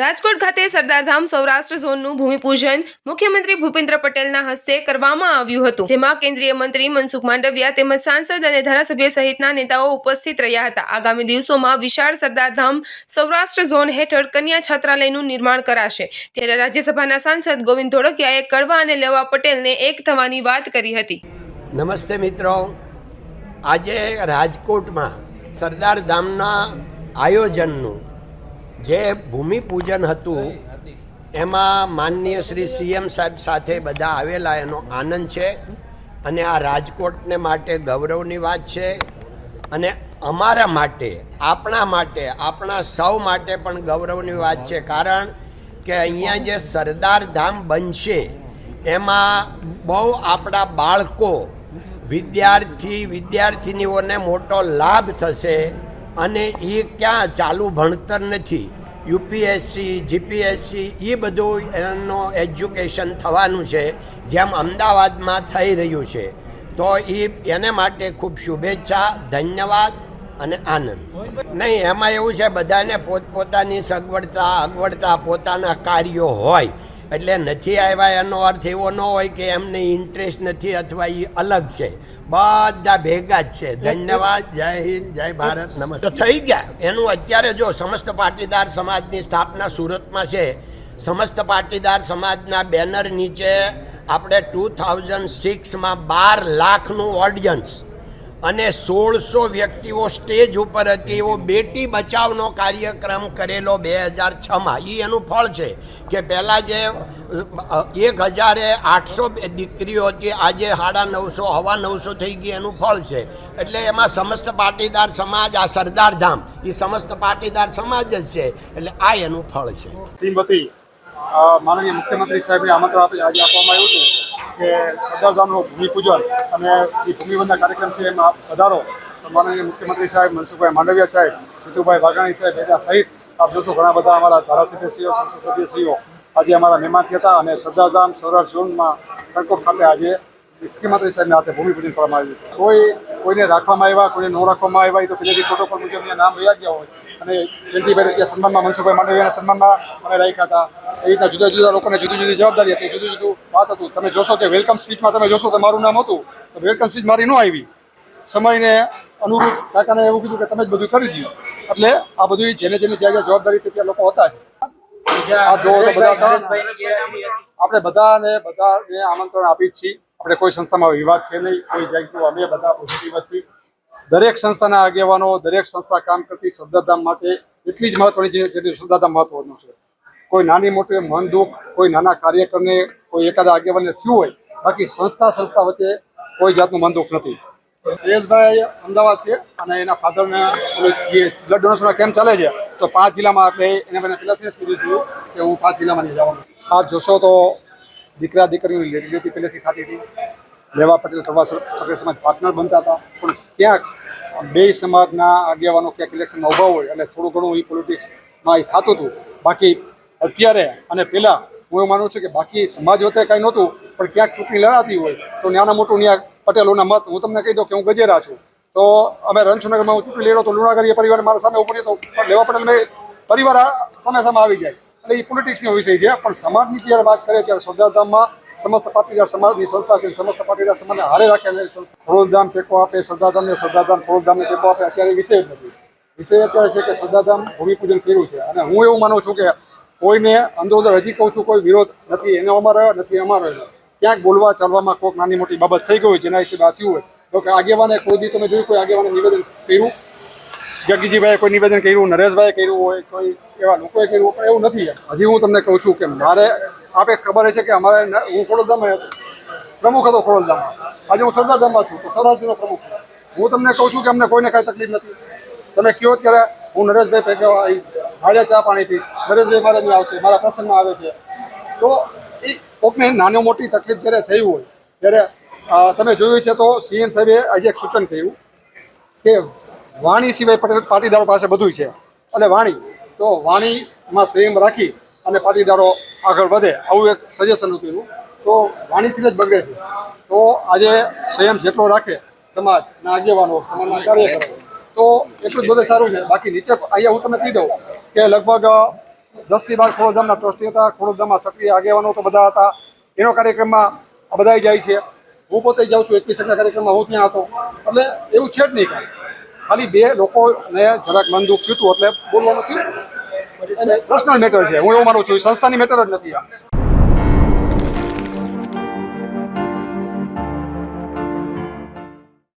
રાજકોટ ખાતે સરદારધામ સૌરાષ્ટ્ર ઝોનનું ભૂમિપૂજન મુખ્યમંત્રી ભૂપેન્દ્ર પટેલના હસ્તે કરવામાં આવ્યું હતું, જેમાં કેન્દ્રીય મંત્રી મનસુખ માંડવિયા તેમજ સાંસદ અને ધારાસભ્ય સહિતના નેતાઓ ઉપસ્થિત રહ્યા હતા. આગામી દિવસોમાં વિશાળ સરદારધામ સૌરાષ્ટ્ર ઝોન હેઠળ કન્યા છાત્રાલયનું નિર્માણ કરાશે. ત્યારે રાજ્યસભાના સાંસદ ગોવિંદ ધોળકિયાએ કડવા અને લેવા પટેલને એક થવાની વાત કરી હતી. નમસ્તે મિત્રો. આજે રાજકોટમાં સરદારધામના આયોજનનું જે ભૂમિપૂજન હતું. એમાં માનનીય શ્રી સીએમ સાહેબ સાથે બધા આવેલા એનો આનંદ છે. અને આ રાજકોટને માટે ગૌરવની વાત છે. અને અમારા માટે આપણા માટે આપણા સૌ માટે પણ ગૌરવની વાત છે. કારણ કે અહીંયા જે સરદાર ધામ બનશે એમાં બહુ આપણા બાળકો વિદ્યાર્થી વિદ્યાર્થિનીઓને મોટો લાભ થશે. અને એ ક્યાં ચાલુ ભણતર નથી. યુપીએસસી, જીપીએસસી એ બધું એનું એજ્યુકેશન થવાનું છે, જેમ અમદાવાદમાં થઈ રહ્યું છે. તો એ એને માટે ખૂબ શુભેચ્છા, ધન્યવાદ અને આનંદ. નહીં, એમાં એવું છે, બધાને પોતપોતાની સગવડતા, અગવડતા, પોતાના કાર્યો હોય. એટલે નથી આવ્યા એનો અર્થ એવો ન હોય કે એમને ઇન્ટરેસ્ટ નથી અથવા એ અલગ છે. બધા ભેગા જ છે. ધન્યવાદ. જય હિન્દ જય ભારત નમસ્તે થઈ ગયા. એનું અત્યારે જો સમસ્ત પાટીદાર સમાજની સ્થાપના સુરતમાં છે. સમસ્ત પાટીદાર સમાજના બેનર નીચે આપણે ટુ થાઉઝન્ડ સિક્સમાં બાર લાખનું ઓડિયન્સ અને સોળસો વ્યક્તિઓ સ્ટેજ ઉપર હતી. એવો બેટી બચાવનો કાર્યક્રમ કરેલો બે હજાર છમાં. એ એનું ફળ છે કે પહેલાં જે એક હજારે આઠસો દીકરીઓ હતી. આજે સાડા નવસો, હવા નવસો થઈ ગઈ એનું ફળ છે. એટલે એમાં સમસ્ત પાટીદાર સમાજ, આ સરદાર ધામ એ સમસ્ત પાટીદાર સમાજ જ છે. એટલે આ એનું ફળ છે. માનનીય મુખ્યમંત્રી સાહેબને આમંત્રણ આજે આપવામાં આવ્યું હતું. કે સરદારધામનું ભૂમિપૂજન અને જે ભૂમિપૂજનના કાર્યક્રમ છે એમાં વધારો તો માનનીય મુખ્યમંત્રી સાહેબ મનસુખભાઈ માંડવિયા સાહેબ, જીતુભાઈ વાઘાણી સાહેબ બધા સહિત આપ જોશો ઘણા બધા અમારા ધારાસભ્યશ્રીઓ સંસદ સભ્યશ્રીઓ આજે અમારા મહેમાન હતા અને સરદારધામ સૌરાષ્ટ્ર ઝોનમાં કણકોટ ખાતે આજે મુખ્યમંત્રી સાહેબના હાથે ભૂમિપૂજન કરવામાં આવ્યું કોઈ કોઈને રાખવામાં આવ્યા, કોઈને ન રાખવામાં આવ્યા, એ તો પહેલેથી પ્રોટોકોલ મુજબ નામ રહ્યા ગયા હોય. અને જયંતિભાઈ ત્યાં સન્માનમાં મનસુખભાઈ માંડવિયાના સન્માનમાં અમે રાખ્યા હતા. એ રીતના જુદા જુદા લોકોને જુદી જુદી જવાબદારી હતી જુદું જુદું વાત હતું. તમે જોશો કે વેલકમ સ્પીચમાં તમે જોશો તો મારું નામ હતું તો વેલકમ સ્પીચ મારી ન આવી. સમયને અનુરૂપ કાકાને એવું કીધું કે તમે જ બધું કરી દીધું એટલે આ બધું જેને જેની જ્યાં જ્યાં જવાબદારી હતી ત્યાં લોકો હતા જ. આ જો તો બધા. આપણે બધાને બધાને આમંત્રણ આપી જ છીએ. આપણે કોઈ સંસ્થામાં વિવાદ છે નહીં કોઈ જાતનું અમે બધા પોઝિટિવ જ છીએ. દરેક સંસ્થાના આગેવાનો, દરેક સંસ્થા કામ કરતી શ્રદ્ધાધામ માટે એટલી જ મહત્વની છે જેટલી સરદારધામ મહત્વનું છે. કોઈ નાની મોટી મન દુઃખ, કોઈ નાના કાર્યકરને કોઈ એકાદા આગેવાનને થયું હોય, બાકી સંસ્થા સંસ્થા વચ્ચે કોઈ જાતનું મન દુઃખ નથી. જયેશભાઈ અમદાવાદ છે અને એના ફાધરને જે બ્લડ ડોનેશનનો કેમ્પ ચાલે છે, તો પાંચ જિલ્લામાં એટલે એને મને પહેલાંથી જ કીધું હતું કે હું પાંચ જિલ્લામાં નહીં જવાનું. આ જોશો તો દીકરા દીકરીની લેતી લેતી પહેલેથી થતી હતી. લેવા પટેલ કરવા પટેલ પાર્ટનર બનતા હતા. પણ ક્યાંક બે સમાજના આગેવાનો ક્યાંક ઇલેક્શનમાં ઊભા હોય એટલે થોડું ઘણું એ પોલિટિક્સમાં એ થતું હતું. બાકી અત્યારે અને પહેલાં હું એવું માનું છું કે બાકી સમાજ વચ્ચે કાંઈ નહોતું, પણ ક્યાંક ચૂંટણી લડાતી હોય, તો નાના મોટું ત્યાં પટેલોના મત, હું તમને કહી દઉં કે હું ગજેરા છું. તો અમે રણછોડનગરમાં હું ચૂંટણી લડ્યો તો લુણાગરીય પરિવાર મારા સામે ઊભો તો લેવા પટેલ મેં પરિવાર સામે સામે આવી જાય. એટલે એ પોલિટિક્સનો વિષય છે, પણ સમાજની જ્યારે વાત કરીએ ત્યારે સરદારધામમાં સમસ્ત પાટીદાર સમાજની સંસ્થા છે. સમસ્ત પાટીદાર સમાજને હારે રાખે સંસ્થા. ખોડલધામ ટેકો આપે સરદારધામને સરદારધામ ખોડલધામને ટેકો આપે, અત્યારે વિષય નથી. વિષય અત્યારે છે કે સરદારધામ ભૂમિપૂજન કર્યું છે. અને હું એવું માનું છું કે કોઈને અંદરોદર હજી કહું છું કોઈ વિરોધ નથી. એનો અમારો નથી, અમારો ક્યાંક બોલવા, ચાલવામાં કોઈક નાની મોટી બાબત થઈ ગઈ હોય, જેના વિશે વાત થયું હોય, તો કે આગેવાને કોઈ દી તમે જોયું, કોઈ આગેવાને નિવેદન કર્યું? જગજીભાઈએ કોઈ નિવેદન કર્યું, નરેશભાઈએ કર્યું હોય, કોઈ એવા લોકોએ કર્યું પણ એવું નથી. હજી હું તમને કહું છું કે મારે આપે ખબર છે કે અમારે હું ખોડલધામ પ્રમુખ હતો ખોડલધામમાં. આજે હું સરદારધામમાં છું, તો સરદારજીનો પ્રમુખ હું તમને કહું છું કે અમને કોઈને કાંઈ તકલીફ નથી. તમે કહો ત્યારે, હું નરેશભાઈ પૈકી આવીશ હાડે ચા પાણી પીશ. નરેશભાઈ મારે નહીં આવશે, મારા પ્રસંગમાં આવે છે. તો એ કોકને નાની મોટી તકલીફ જ્યારે થઈ હોય, ત્યારે તમે જોયું છે તો સીએમ સાહેબે આજે એક સૂચન કર્યું કે વાણી સિવાય પટેલ પાટીદારો પાસે બધું છે. અને વાણી, તો વાણીમાં સંયમ રાખી અને પાટીદારો આગળ વધે, આવું એક સજેશન હતું તો વાણીથી જ બગડે છે. તો આજે સંયમ જેટલો રાખે, સમાજના આગેવાનો, સમાજના કાર્યકરો. તો એટલું જ બધું સારું છે. બાકી નીચે અહીંયા હું તમને કહી દઉં કે લગભગ દસથી બાર ખોડોધામના ટ્રસ્ટી હતા, ખોડોધામમાં સક્રિય આગેવાનો તો બધા હતા. એનો કાર્યક્રમમાં બધાય જાય છે. હું પોતે જાઉં છું, એકવીસ કાર્યક્રમમાં હું ત્યાં હતો. એટલે એવું છે જ નહીં ખાલી બે લોકોને જરાક મન દુઃખ થયું એટલે બોલવાનું થયું. પર્સનલ મેટર છે. હું એવું માનું છું સંસ્થાની મેટર જ નથી આ.